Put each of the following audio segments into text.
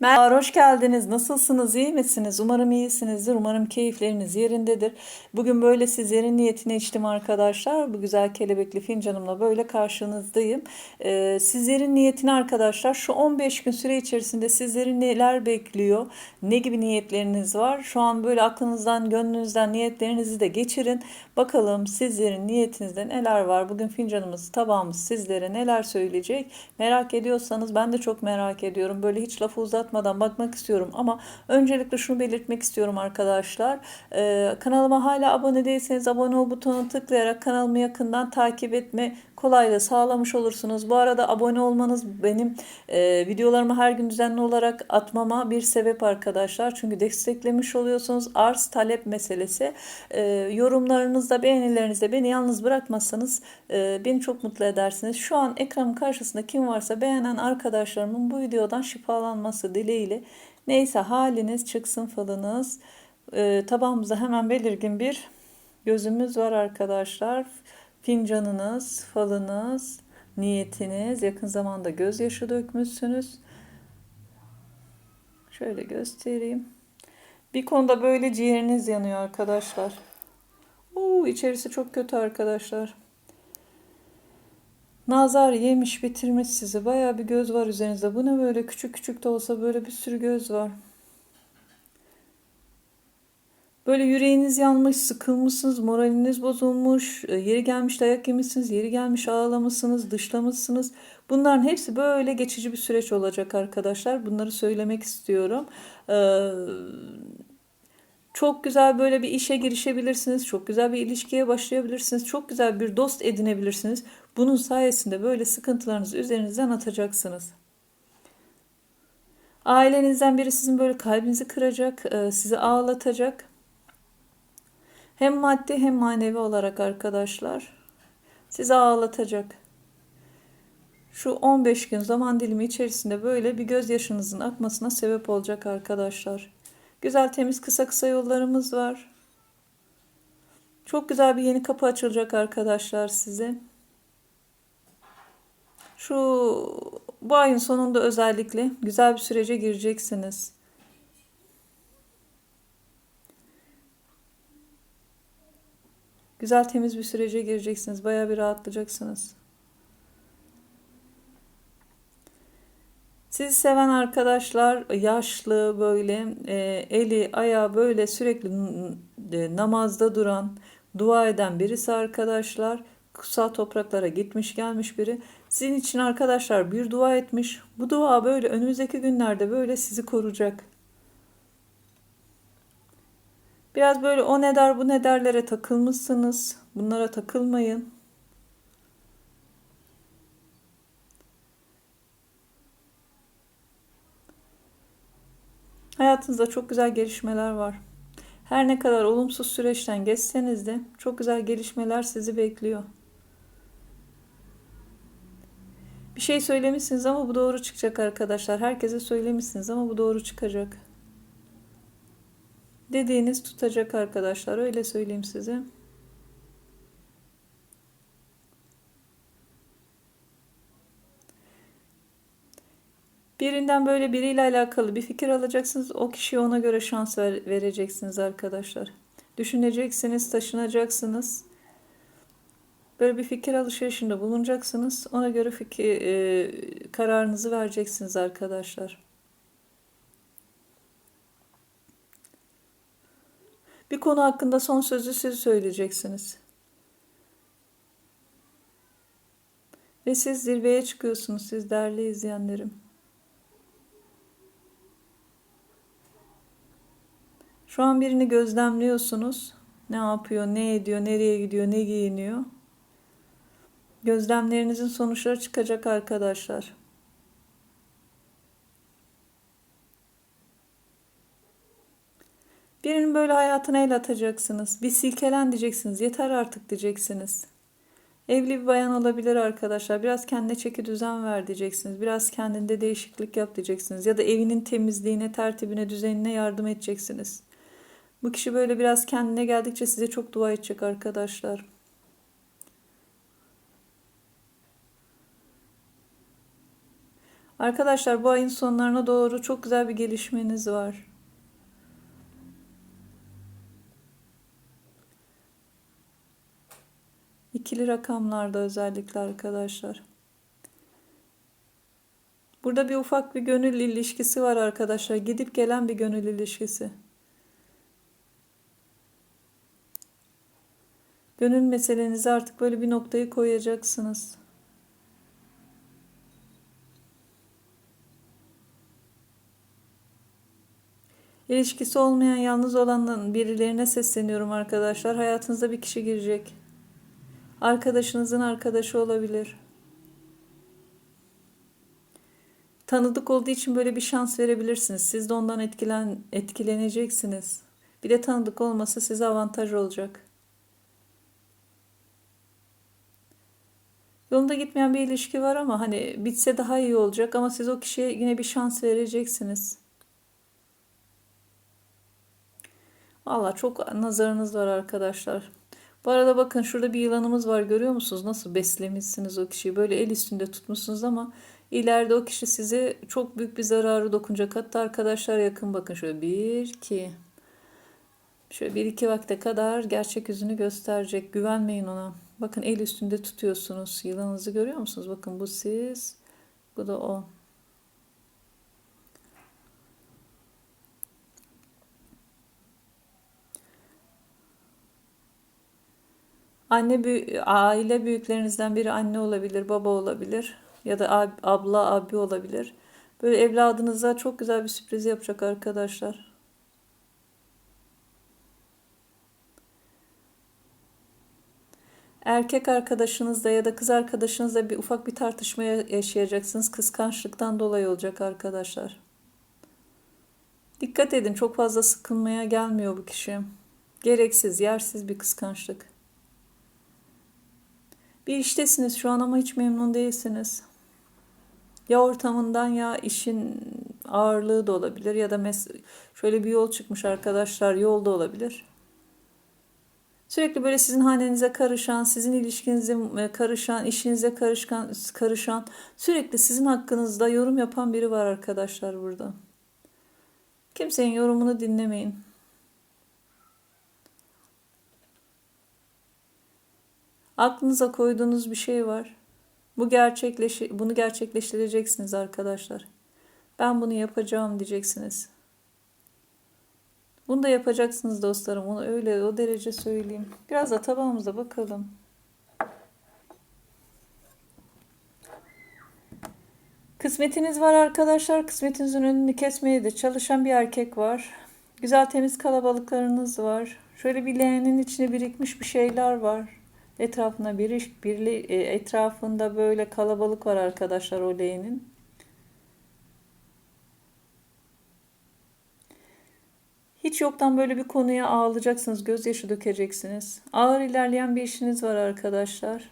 Merhaba, hoş geldiniz. Nasılsınız, iyi misiniz? Umarım iyisinizdir. Umarım keyifleriniz yerindedir. Bugün böyle sizlerin niyetine içtim arkadaşlar. Bu güzel kelebekli fincanımla böyle karşınızdayım. Ee, sizlerin niyetine arkadaşlar şu 15 gün süre içerisinde sizleri neler bekliyor? Ne gibi niyetleriniz var? Şu an böyle aklınızdan, gönlünüzden niyetlerinizi de geçirin. Bakalım sizlerin niyetinizde neler var? Bugün fincanımız, tabağımız sizlere neler söyleyecek? Merak ediyorsanız ben de çok merak ediyorum. Böyle hiç lafı uzatmadan bakmak istiyorum ama öncelikle şunu belirtmek istiyorum arkadaşlar. Ee, kanalıma hala abone değilseniz abone ol butonuna tıklayarak kanalımı yakından takip etme kolaylığı sağlamış olursunuz. Bu arada abone olmanız benim e, videolarımı her gün düzenli olarak atmama bir sebep arkadaşlar. Çünkü desteklemiş oluyorsunuz. Arz talep meselesi. E, yorumlarınızda beğenilerinizde beni yalnız bırakmazsanız e, beni çok mutlu edersiniz. Şu an ekranın karşısında kim varsa beğenen arkadaşlarımın bu videodan şifalanması dileğiyle. Neyse haliniz çıksın falınız. E, tabağımızda hemen belirgin bir gözümüz var arkadaşlar. Fincanınız, falınız, niyetiniz, yakın zamanda gözyaşı dökmüşsünüz. Şöyle göstereyim. Bir konuda böyle ciğeriniz yanıyor arkadaşlar. Oo, içerisi çok kötü arkadaşlar. Nazar yemiş bitirmiş sizi. Baya bir göz var üzerinizde. Bu ne böyle küçük küçük de olsa böyle bir sürü göz var. Böyle yüreğiniz yanmış, sıkılmışsınız, moraliniz bozulmuş, e, yeri gelmiş dayak yemişsiniz, yeri gelmiş ağlamışsınız, dışlamışsınız. Bunların hepsi böyle geçici bir süreç olacak arkadaşlar. Bunları söylemek istiyorum. Ee, çok güzel böyle bir işe girişebilirsiniz. Çok güzel bir ilişkiye başlayabilirsiniz. Çok güzel bir dost edinebilirsiniz. Bunun sayesinde böyle sıkıntılarınızı üzerinizden atacaksınız. Ailenizden biri sizin böyle kalbinizi kıracak, e, sizi ağlatacak. Hem maddi hem manevi olarak arkadaşlar. Sizi ağlatacak. Şu 15 gün zaman dilimi içerisinde böyle bir gözyaşınızın akmasına sebep olacak arkadaşlar. Güzel temiz kısa kısa yollarımız var. Çok güzel bir yeni kapı açılacak arkadaşlar size. Şu bu ayın sonunda özellikle güzel bir sürece gireceksiniz. Güzel temiz bir sürece gireceksiniz. Baya bir rahatlayacaksınız. Sizi seven arkadaşlar yaşlı böyle e, eli ayağı böyle sürekli e, namazda duran dua eden birisi arkadaşlar kutsal topraklara gitmiş gelmiş biri sizin için arkadaşlar bir dua etmiş bu dua böyle önümüzdeki günlerde böyle sizi koruyacak. Biraz böyle o ne der bu ne derlere takılmışsınız. Bunlara takılmayın. Hayatınızda çok güzel gelişmeler var. Her ne kadar olumsuz süreçten geçseniz de çok güzel gelişmeler sizi bekliyor. Bir şey söylemişsiniz ama bu doğru çıkacak arkadaşlar. Herkese söylemişsiniz ama bu doğru çıkacak. Dediğiniz tutacak arkadaşlar. Öyle söyleyeyim size. Birinden böyle biriyle alakalı bir fikir alacaksınız. O kişiye ona göre şans ver, vereceksiniz arkadaşlar. Düşüneceksiniz, taşınacaksınız. Böyle bir fikir alışverişinde bulunacaksınız. Ona göre fikir, e, kararınızı vereceksiniz arkadaşlar. Bir konu hakkında son sözü siz söyleyeceksiniz. Ve siz zirveye çıkıyorsunuz siz değerli izleyenlerim. Şu an birini gözlemliyorsunuz. Ne yapıyor, ne ediyor, nereye gidiyor, ne giyiniyor. Gözlemlerinizin sonuçları çıkacak arkadaşlar. Birinin böyle hayatına el atacaksınız. Bir silkelen diyeceksiniz. Yeter artık diyeceksiniz. Evli bir bayan olabilir arkadaşlar. Biraz kendine çeki düzen ver diyeceksiniz. Biraz kendinde değişiklik yap diyeceksiniz. Ya da evinin temizliğine, tertibine, düzenine yardım edeceksiniz. Bu kişi böyle biraz kendine geldikçe size çok dua edecek arkadaşlar. Arkadaşlar bu ayın sonlarına doğru çok güzel bir gelişmeniz var. İkili rakamlarda özellikle arkadaşlar. Burada bir ufak bir gönül ilişkisi var arkadaşlar. Gidip gelen bir gönül ilişkisi. Gönül meselenizi artık böyle bir noktayı koyacaksınız. İlişkisi olmayan yalnız olan birilerine sesleniyorum arkadaşlar. Hayatınıza bir kişi girecek. Arkadaşınızın arkadaşı olabilir. Tanıdık olduğu için böyle bir şans verebilirsiniz. Siz de ondan etkilen, etkileneceksiniz. Bir de tanıdık olması size avantaj olacak. Yolunda gitmeyen bir ilişki var ama hani bitse daha iyi olacak ama siz o kişiye yine bir şans vereceksiniz. Valla çok nazarınız var arkadaşlar. Bu arada bakın şurada bir yılanımız var görüyor musunuz? Nasıl beslemişsiniz o kişiyi. Böyle el üstünde tutmuşsunuz ama ileride o kişi size çok büyük bir zararı dokunacak. Hatta arkadaşlar yakın bakın şöyle bir iki şöyle bir iki vakte kadar gerçek yüzünü gösterecek. Güvenmeyin ona. Bakın el üstünde tutuyorsunuz. Yılanınızı görüyor musunuz? Bakın bu siz. Bu da o. Anne aile büyüklerinizden biri anne olabilir, baba olabilir ya da ab, abla, abi olabilir. Böyle evladınıza çok güzel bir sürpriz yapacak arkadaşlar. Erkek arkadaşınızla ya da kız arkadaşınızla bir ufak bir tartışma yaşayacaksınız. Kıskançlıktan dolayı olacak arkadaşlar. Dikkat edin çok fazla sıkılmaya gelmiyor bu kişi. Gereksiz, yersiz bir kıskançlık. Bir iştesiniz şu an ama hiç memnun değilsiniz. Ya ortamından ya işin ağırlığı da olabilir ya da mes şöyle bir yol çıkmış arkadaşlar yolda olabilir. Sürekli böyle sizin hanenize karışan, sizin ilişkinize e, karışan, işinize karışan, karışan, sürekli sizin hakkınızda yorum yapan biri var arkadaşlar burada. Kimsenin yorumunu dinlemeyin. Aklınıza koyduğunuz bir şey var. Bu gerçekleş bunu gerçekleştireceksiniz arkadaşlar. Ben bunu yapacağım diyeceksiniz. Bunu da yapacaksınız dostlarım. Onu öyle o derece söyleyeyim. Biraz da tabağımıza bakalım. Kısmetiniz var arkadaşlar. Kısmetinizin önünü kesmeye de çalışan bir erkek var. Güzel temiz kalabalıklarınız var. Şöyle bir leğenin içine birikmiş bir şeyler var. Etrafında bir, birli, e, etrafında böyle kalabalık var arkadaşlar o leğenin. Hiç yoktan böyle bir konuya ağlayacaksınız, gözyaşı dökeceksiniz. Ağır ilerleyen bir işiniz var arkadaşlar.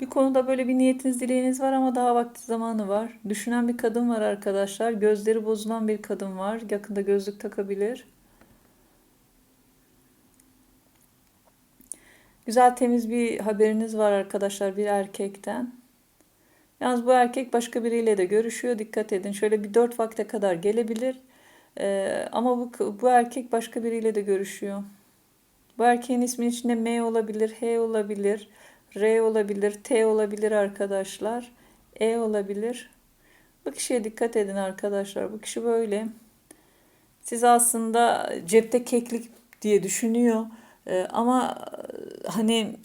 Bir konuda böyle bir niyetiniz, dileğiniz var ama daha vakti zamanı var. Düşünen bir kadın var arkadaşlar. Gözleri bozulan bir kadın var. Yakında gözlük takabilir. Güzel temiz bir haberiniz var arkadaşlar bir erkekten. Yalnız bu erkek başka biriyle de görüşüyor. Dikkat edin. Şöyle bir dört vakte kadar gelebilir. Ee, ama bu, bu erkek başka biriyle de görüşüyor. Bu erkeğin isminin içinde M olabilir, H olabilir, R olabilir, T olabilir arkadaşlar. E olabilir. Bu kişiye dikkat edin arkadaşlar. Bu kişi böyle. Siz aslında cepte keklik diye düşünüyor. Ee, ama hani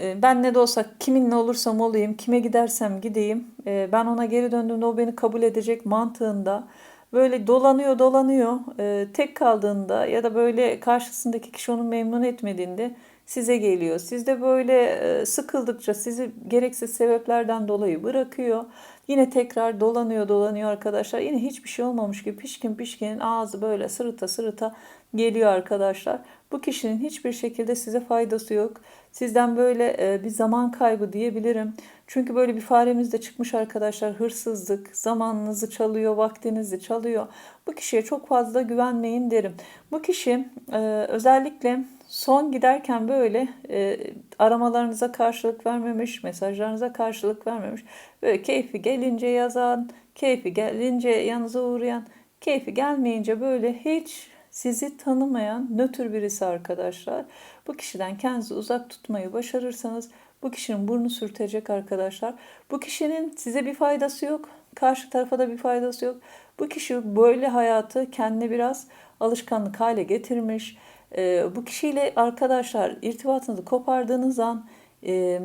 e, ben ne de olsa kiminle olursam olayım, kime gidersem gideyim, e, ben ona geri döndüğümde o beni kabul edecek mantığında böyle dolanıyor dolanıyor e, tek kaldığında ya da böyle karşısındaki kişi onu memnun etmediğinde size geliyor. Siz de böyle sıkıldıkça sizi gereksiz sebeplerden dolayı bırakıyor. Yine tekrar dolanıyor dolanıyor arkadaşlar. Yine hiçbir şey olmamış gibi pişkin pişkinin ağzı böyle sırıta sırıta geliyor arkadaşlar. Bu kişinin hiçbir şekilde size faydası yok. Sizden böyle e, bir zaman kaybı diyebilirim. Çünkü böyle bir faremiz de çıkmış arkadaşlar. Hırsızlık, zamanınızı çalıyor, vaktinizi çalıyor. Bu kişiye çok fazla güvenmeyin derim. Bu kişi e, özellikle son giderken böyle e, aramalarınıza karşılık vermemiş, mesajlarınıza karşılık vermemiş. Böyle keyfi gelince yazan, keyfi gelince yanınıza uğrayan, keyfi gelmeyince böyle hiç sizi tanımayan nötr birisi arkadaşlar. Bu kişiden kendinizi uzak tutmayı başarırsanız bu kişinin burnu sürtecek arkadaşlar. Bu kişinin size bir faydası yok. Karşı tarafa da bir faydası yok. Bu kişi böyle hayatı kendine biraz alışkanlık hale getirmiş. Ee, bu kişiyle arkadaşlar irtibatınızı kopardığınız an e,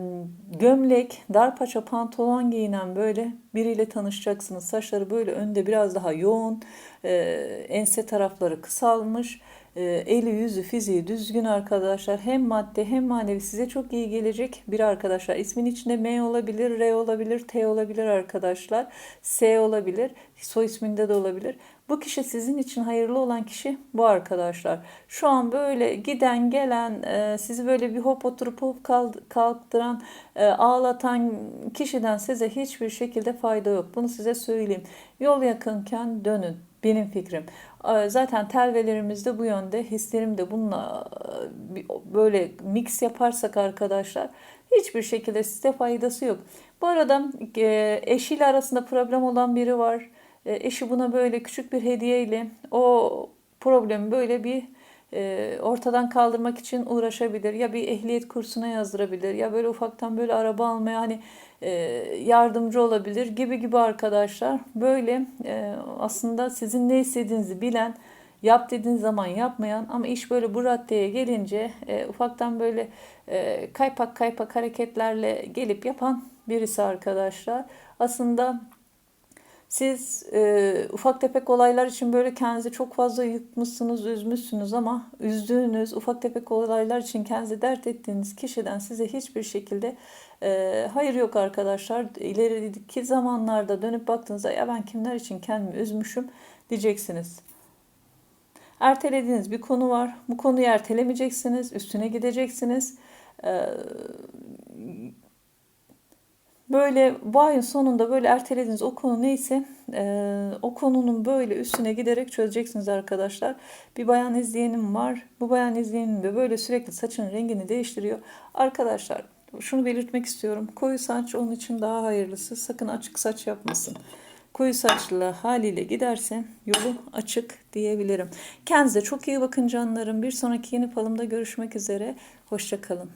gömlek, dar paça pantolon giyinen böyle biriyle tanışacaksınız. Saçları böyle önde biraz daha yoğun, e, ense tarafları kısalmış. E, eli yüzü fiziği düzgün arkadaşlar. Hem madde hem manevi size çok iyi gelecek bir arkadaşlar. İsmin içinde M olabilir, R olabilir, T olabilir arkadaşlar. S olabilir, soy isminde de olabilir. Bu kişi sizin için hayırlı olan kişi bu arkadaşlar. Şu an böyle giden gelen e, sizi böyle bir hop oturup hop kalktıran e, ağlatan kişiden size hiçbir şekilde fayda yok. Bunu size söyleyeyim. Yol yakınken dönün. Benim fikrim. E, zaten telvelerimiz de bu yönde. Hislerim de bununla böyle mix yaparsak arkadaşlar hiçbir şekilde size faydası yok. Bu arada eşiyle arasında problem olan biri var e, eşi buna böyle küçük bir hediyeyle o problemi böyle bir e, ortadan kaldırmak için uğraşabilir. Ya bir ehliyet kursuna yazdırabilir ya böyle ufaktan böyle araba almaya hani e, yardımcı olabilir gibi gibi arkadaşlar. Böyle aslında sizin ne istediğinizi bilen yap dediğiniz zaman yapmayan ama iş böyle bu raddeye gelince ufaktan böyle kaypak kaypak hareketlerle gelip yapan birisi arkadaşlar. Aslında siz e, ufak tefek olaylar için böyle kendinizi çok fazla yıkmışsınız, üzmüşsünüz ama üzdüğünüz ufak tefek olaylar için kendinizi dert ettiğiniz kişiden size hiçbir şekilde e, hayır yok arkadaşlar. İlerideki zamanlarda dönüp baktığınızda ya ben kimler için kendimi üzmüşüm diyeceksiniz. Ertelediğiniz bir konu var. Bu konuyu ertelemeyeceksiniz, üstüne gideceksiniz. Ee, Böyle bu ayın sonunda böyle ertelediğiniz o konu neyse e, o konunun böyle üstüne giderek çözeceksiniz arkadaşlar. Bir bayan izleyenim var. Bu bayan izleyenim de böyle sürekli saçın rengini değiştiriyor. Arkadaşlar şunu belirtmek istiyorum. Koyu saç onun için daha hayırlısı. Sakın açık saç yapmasın. Koyu saçlı haliyle giderse yolu açık diyebilirim. Kendinize çok iyi bakın canlarım. Bir sonraki yeni falımda görüşmek üzere. Hoşçakalın.